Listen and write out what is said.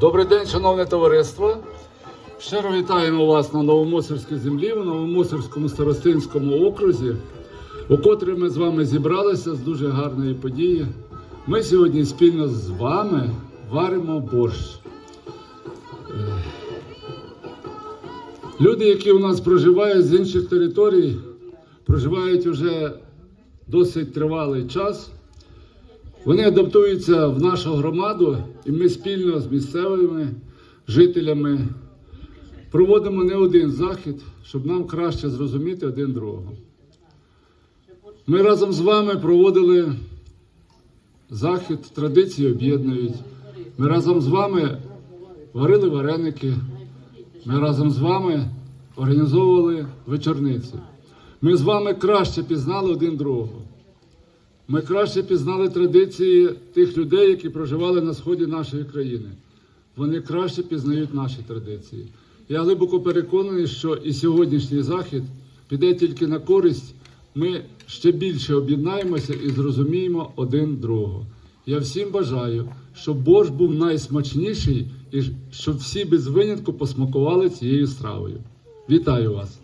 Добрий день, шановне товариство. Щиро вітаємо вас на Новомосерській землі, в Новомосерському старостинському окрузі, у котрій ми з вами зібралися з дуже гарної події. Ми сьогодні спільно з вами варимо борщ. Люди, які у нас проживають з інших територій, проживають вже досить тривалий час. Вони адаптуються в нашу громаду, і ми спільно з місцевими жителями проводимо не один захід, щоб нам краще зрозуміти один другого. Ми разом з вами проводили захід, традиції об'єднують. Ми разом з вами варили вареники. Ми разом з вами організовували вечорниці. Ми з вами краще пізнали один другого. Ми краще пізнали традиції тих людей, які проживали на сході нашої країни. Вони краще пізнають наші традиції. Я глибоко переконаний, що і сьогоднішній захід піде тільки на користь. Ми ще більше об'єднаємося і зрозуміємо один другого. Я всім бажаю, щоб борщ був найсмачніший і щоб всі без винятку посмакували цією стравою. Вітаю вас!